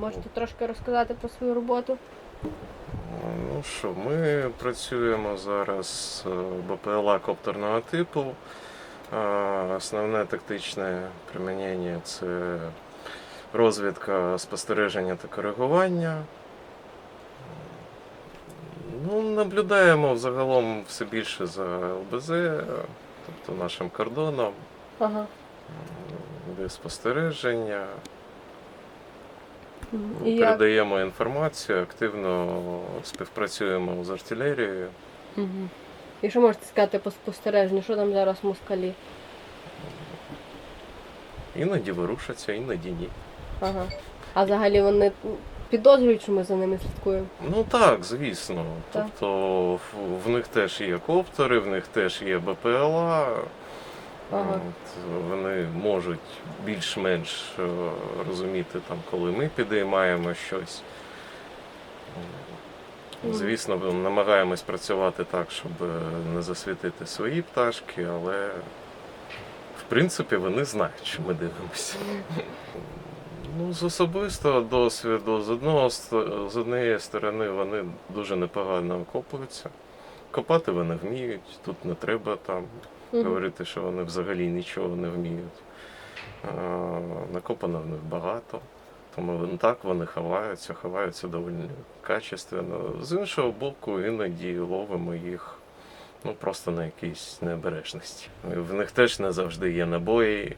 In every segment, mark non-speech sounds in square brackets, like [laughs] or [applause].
Можете трошки розказати про свою роботу? Ну що, ми працюємо зараз е, БПЛА коптерного типу. Е, Основне тактичне примінення це розвідка, спостереження та коригування. Ну, наблюдаємо загалом все більше за ЛБЗ, тобто нашим кордоном, Ага. де спостереження, як? передаємо інформацію, активно співпрацюємо з артилерією. Мгм. І що можете сказати по спостереженню? Що там зараз москалі? Іноді вирушаться, іноді ні. Ага. А взагалі вони підозрюють, що ми за ними слідкуємо? Ну так, звісно. Так. Тобто в, в них теж є коптери, в них теж є БПЛА. Ага. От, вони можуть більш-менш е, розуміти, там, коли ми підіймаємо щось. Звісно, намагаємось працювати так, щоб е, не засвітити свої пташки, але в принципі вони знають, що ми дивимося. Ну, з особистого досвіду, з одного з однієї сторони, вони дуже непогано окопуються. Копати вони вміють, тут не треба там Мгм. говорити, що вони взагалі нічого не вміють. Накопано в них багато, тому так вони ховаються, ховаються доволі качественно. З іншого боку, іноді ловимо їх ну, просто на якійсь необережності. В них теж не завжди є набої,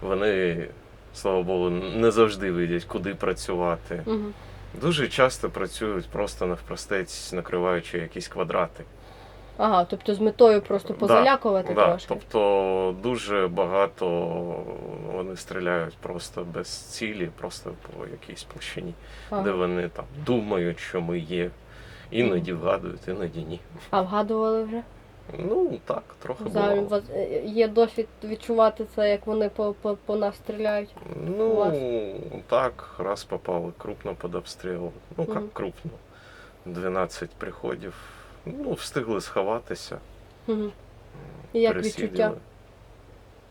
вони, слава Богу, не завжди видять, куди працювати. Мгм. Дуже часто працюють просто навпростець, накриваючи якісь квадрати. Ага, тобто з метою просто позалякувати Да, трошки. тобто дуже багато вони стріляють просто без цілі, просто по якійсь площині, Ага. де вони там думають, що ми є. Іноді вгадують, іноді ні. А вгадували вже? Ну так, трохи Взагалі, було. вас е, є досвід відчувати це, як вони по, по, по нас стріляють? у вас? Ну так, раз попали крупно під обстріл. Ну як Мгм. крупно. 12 приходів. Ну, встигли сховатися. Угу. Як пересиділи. відчуття?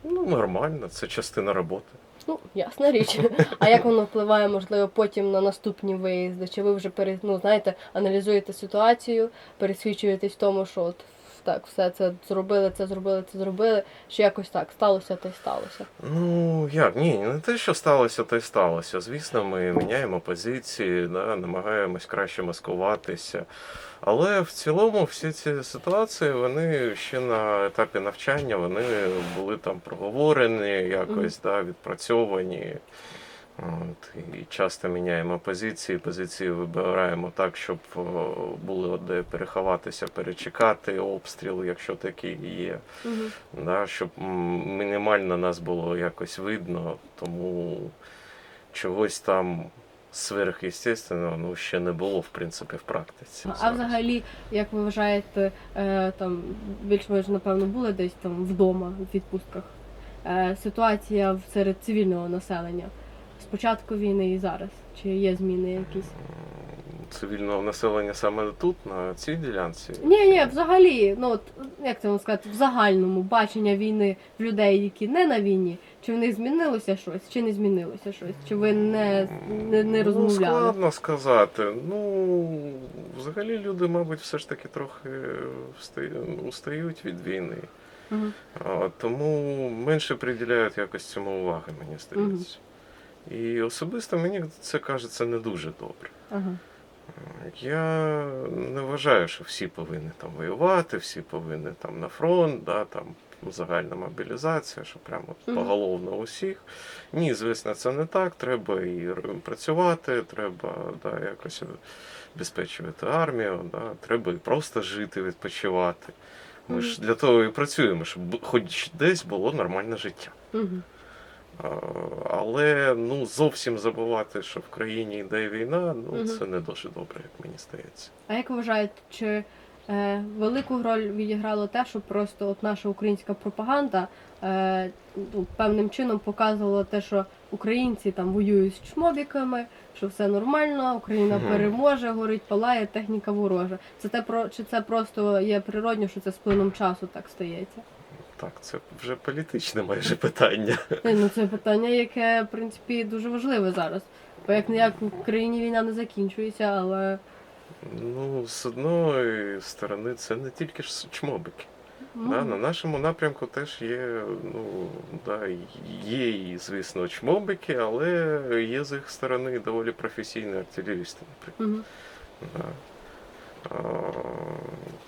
Ну, нормально, це частина роботи. Ну, ясна річ. А як воно впливає, можливо, потім на наступні виїзди? Чи ви вже пере, ну, знаєте, аналізуєте ситуацію, пересвідчуєтесь в тому, що от так, все це зробили, це зробили, це зробили, що якось так сталося, то й сталося. Ну як, ні, не те, що сталося, то й сталося. Звісно, ми міняємо позиції, да, намагаємось краще маскуватися. Але в цілому всі ці ситуації, вони ще на етапі навчання, вони були там проговорені, якось да, відпрацьовані. От, і часто міняємо позиції. Позиції вибираємо так, щоб було де переховатися, перечекати обстріл, якщо такий є. Угу. Да, щоб мінімально нас було якось видно, тому чогось там сверхъестественного ну, ще не було, в принципі, в практиці. А зараз. взагалі, як ви вважаєте, е, там більш ви ж напевно були десь там вдома в відпустках. Е, ситуація серед цивільного населення початку війни і зараз? Чи є зміни якісь? Цивільного населення саме тут, на цій ділянці. Ні, ні, взагалі, ну от як це можна сказати, в загальному бачення війни в людей, які не на війні, чи в них змінилося щось, чи не змінилося щось, чи ви не, не, не Ну, складно сказати. Ну, взагалі люди, мабуть, все ж таки трохи устають від війни. А, Тому менше приділяють якось цьому уваги, мені здається. І особисто мені це кажеться не дуже добре. Ага. Я не вважаю, що всі повинні там воювати, всі повинні там на фронт, да, там загальна мобілізація, що прямо Мгм. поголовно усіх. Ні, звісно, це не так. Треба і працювати, треба да, якось обезпечувати армію, да, треба і просто жити, відпочивати. Ми ж для того і працюємо, щоб хоч десь було нормальне життя. Угу. А, Але ну зовсім забувати, що в країні йде війна, ну Мгм. це не дуже добре, як мені здається. А як ви вважаєте, чи е, велику роль відіграло те, що просто от наша українська пропаганда е, ну, певним чином показувала те, що українці там воюють з чмобіками, що все нормально, Україна Мгм. переможе, горить, палає, техніка ворожа. Це те про чи це просто є природньо, що це з плином часу так стається? Так, це вже політичне майже питання. Е, Ну це питання, яке в принципі дуже важливе зараз. Бо як не як в Україні війна не закінчується, але Ну, з одної сторони, це не тільки ж чмобики. ну, Да, на нашому напрямку теж є, ну, да, є звісно, чмобики, але є з їх сторони доволі професійні артилерісти, наприклад. мгм. Да. А,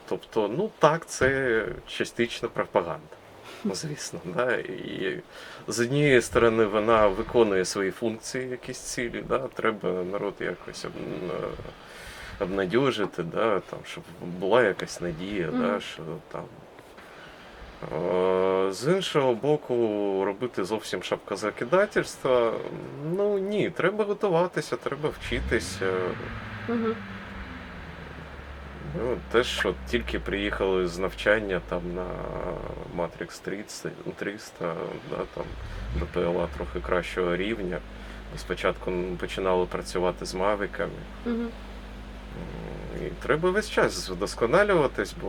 тобто, ну так, це частично пропаганда. [laughs] Звісно, да. І з однієї сторони вона виконує свої функції, якісь цілі, да. треба народ якось об- н- да, там, щоб була якась надія, да, що там. З іншого боку, робити зовсім шапкозакидательства, ну ні, треба готуватися, треба вчитися. Мгм. Ну, те, що тільки приїхали з навчання там на Matrix 300, 300 да, там, до ПЛА трохи кращого рівня. Спочатку починали працювати з мавиками. Мгм. І треба весь час вдосконалюватись, бо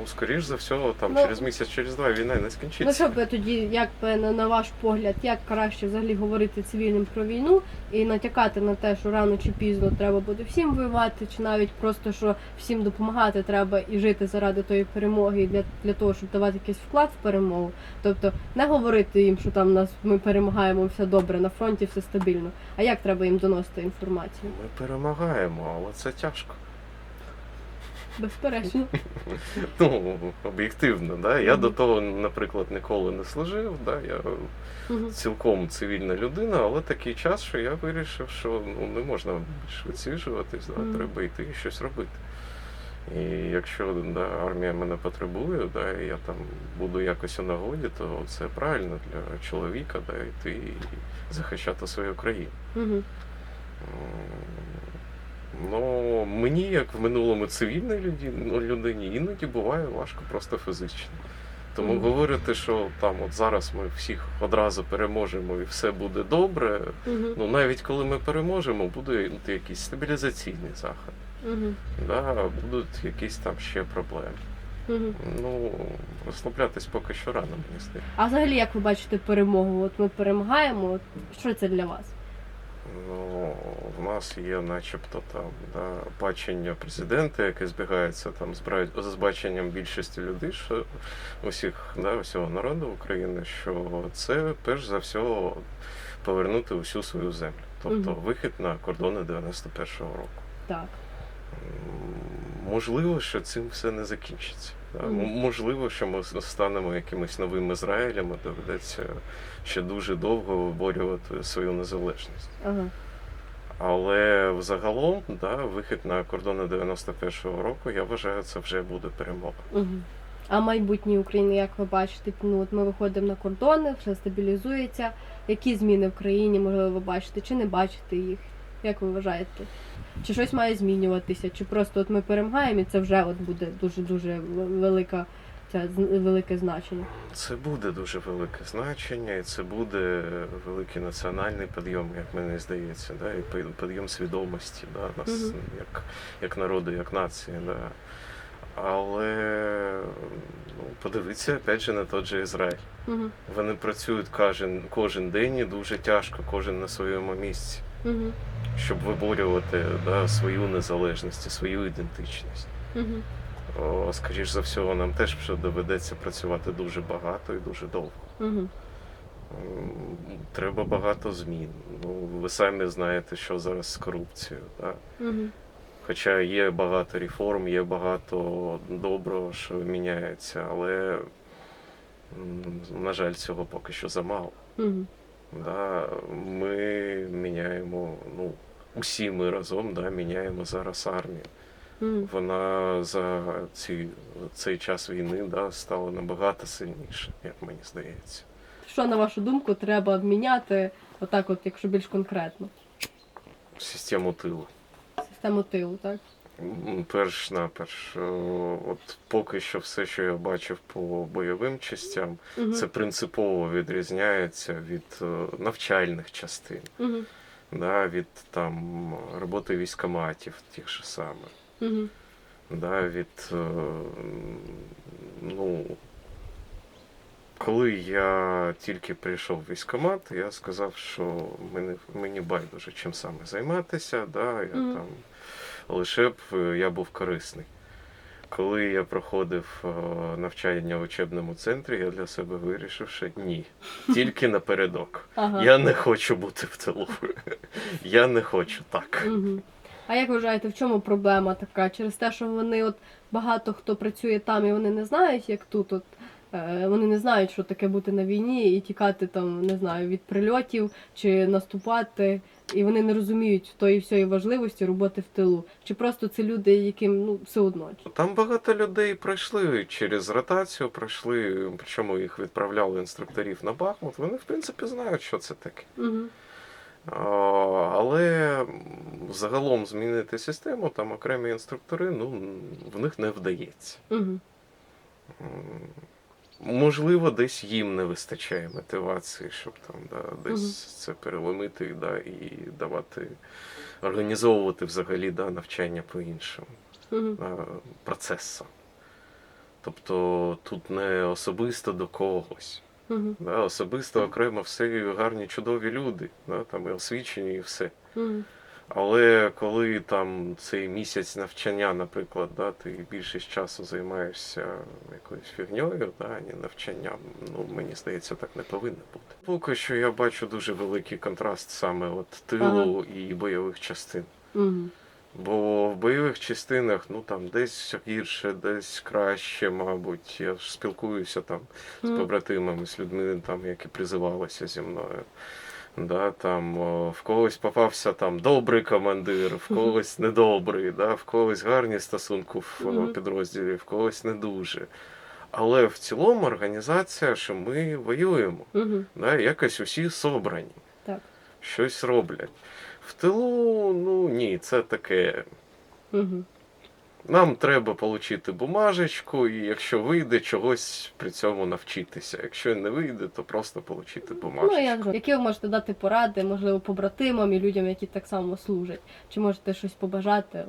ну, скоріш за все, там Ну, через місяць, через два війна не Ну скінчиться. що би тоді, як би на, на ваш погляд, як краще взагалі говорити цивільним про війну і натякати на те, що рано чи пізно треба буде всім воювати, чи навіть просто що всім допомагати треба і жити заради тої перемоги, і для, для того, щоб давати якийсь вклад в перемогу. Тобто не говорити їм, що там нас ми перемагаємо, все добре, на фронті все стабільно. А як треба їм доносити інформацію? Ми перемагаємо, але це тяжко. Безперечно. [laughs] Ну, об'єктивно, да? я до того, наприклад, ніколи не служив. Да? Я цілком цивільна людина, але такий час, що я вирішив, що ну, не можна більше відсиджуватись, да, треба йти і щось робити. І якщо да, армія мене потребує, да, і я там буду якось у нагоді, то це правильно для чоловіка да, йти і захищати свою країну. Мгм. Ну, мені, як в минулому цивільній людині, іноді буває важко просто фізично. Тому Мгм. говорити, що там от зараз ми всіх одразу переможемо і все буде добре. Мгм. Ну навіть коли ми переможемо, буде якийсь стабілізаційний захід. Мгм. Да, будуть якісь там ще проблеми. Мгм. Ну, розслаблятись поки що рано, мені здається. А взагалі, як ви бачите перемогу? От ми перемагаємо. От Що це для вас? Нас є начебто там да, бачення президента, яке збігається там з, баченням більшості людей, що усіх, да, усього народу України, що це перш за все повернути усю свою землю. Тобто Мгм. вихід на кордони 91-го року. Так. Можливо, що цим все не закінчиться. Да? Можливо, що ми станемо якимось новим Ізраїлем, доведеться ще дуже довго виборювати свою незалежність. Ага. Але взагалом, да, вихід на кордони 91-го року, я вважаю, це вже буде перемога. Угу. А майбутнє України, як ви бачите, ну от ми виходимо на кордони, все стабілізується. Які зміни в країні можливо ви бачите, чи не бачите їх? Як ви вважаєте? Чи щось має змінюватися? Чи просто от ми перемагаємо і це вже от буде дуже дуже велика з- велике значення? Це буде дуже велике значення, і це буде великий національний підйом, як мені здається, да, і підйом свідомості да, нас Мгм. як, як народу, як нації. Да. Але ну, подивіться опять же на той же Ізраїль. Угу. Вони працюють кожен, кожен день і дуже тяжко, кожен на своєму місці. Угу. щоб виборювати да, свою незалежність і свою ідентичність. Угу. Скоріш за все, нам теж доведеться працювати дуже багато і дуже довго. Угу. Треба багато змін. Ну, ви самі знаєте, що зараз з корупцією. Да? Угу. Хоча є багато реформ, є багато доброго, що міняється, але, на жаль, цього поки що замало. Угу. Да, ми міняємо, ну, усі ми разом да, міняємо зараз армію. Вона за ці, цей час війни да, стала набагато сильніше, як мені здається. Що на вашу думку треба обміняти, отак, от, якщо більш конкретно? Систему тилу. Систему тилу, так? Перш наперш, от поки що все, що я бачив по бойовим частям, Угу. це принципово відрізняється від навчальних частин, Угу. да, від там роботи військоматів тих же самих. Угу. да, від е, ну, Коли я тільки прийшов в військкомат, я сказав, що мені, мені байдуже чим саме займатися, да, я Мгм. там, лише б е, я був корисний. Коли я проходив е, навчання в учебному центрі, я для себе вирішив, що ні, [laughs] тільки напередок. Ага. Я не хочу бути в тилу. [laughs] Я не хочу так. Угу. А як вважаєте, в чому проблема така? Через те, що вони от багато хто працює там і вони не знають, як тут от. е, Вони не знають, що таке бути на війні і тікати там, не знаю, від прильотів чи наступати, і вони не розуміють тої всієї важливості роботи в тилу. Чи просто це люди, яким ну все одно? Там багато людей пройшли через ротацію, пройшли, причому їх відправляли інструкторів на Бахмут. Вони, в принципі, знають, що це таке. Угу. Але загалом змінити систему, там окремі інструктори, ну, в них не вдається. Угу. Можливо, десь їм не вистачає мотивації, щоб там да, десь Мгм. це переломити да, і давати, організовувати взагалі да, навчання по-іншому. Угу. процесу. Тобто тут не особисто до когось. Угу. Да, особисто окремо все гарні, чудові люди, да, там і освічені, і все. Угу. Але коли там цей місяць навчання, наприклад, да, ти більшість часу займаєшся якоюсь фігньою, да, не навчанням, ну мені здається, так не повинно бути. Поки що я бачу дуже великий контраст саме от тилу і бойових частин. Угу. Бо в бойових частинах ну там десь гірше, десь краще, мабуть. Я ж спілкуюся там з побратимами, з людьми, там, які призивалися зі мною. Да, там, о, в когось попався там добрий командир, в когось недобрий, да, в когось гарні стосунки в підрозділі, в когось не дуже. Але в цілому організація, що ми воюємо, да, якось усі собрані Так. щось роблять. В тилу, ну ні, це таке. Угу. Нам треба отримати бумажечку, і якщо вийде, чогось при цьому навчитися. Якщо не вийде, то просто отримати бумажечку. Ну, я ж- які ви можете дати поради, можливо, побратимам і людям, які так само служать? Чи можете щось побажати?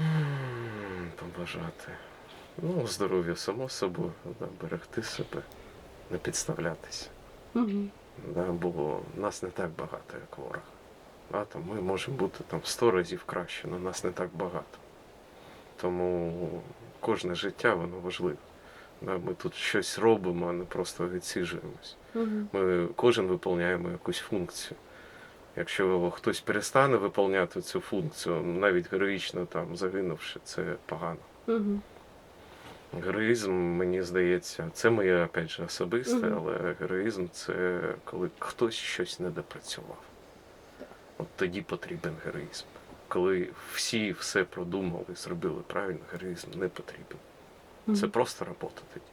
М, Побажати. Ну, здоров'я само собою, да, берегти себе, не підставлятися. Угу. Да, бо нас не так багато, як ворог. Там ми можемо бути там в 100 разів краще, але нас не так багато. Тому кожне життя воно важливе. Ми тут щось робимо, а не просто відсіжуємось. Угу. Ми кожен виконуємо якусь функцію. Якщо хтось перестане виконувати цю функцію, навіть героїчно там загинувши, це погано. Угу. Героїзм, мені здається, це моє опять же особисте, Мгм. але героїзм це коли хтось щось не допрацював. От тоді потрібен героїзм. Коли всі все продумали, зробили правильно, героїзм не потрібен. Це просто робота тоді.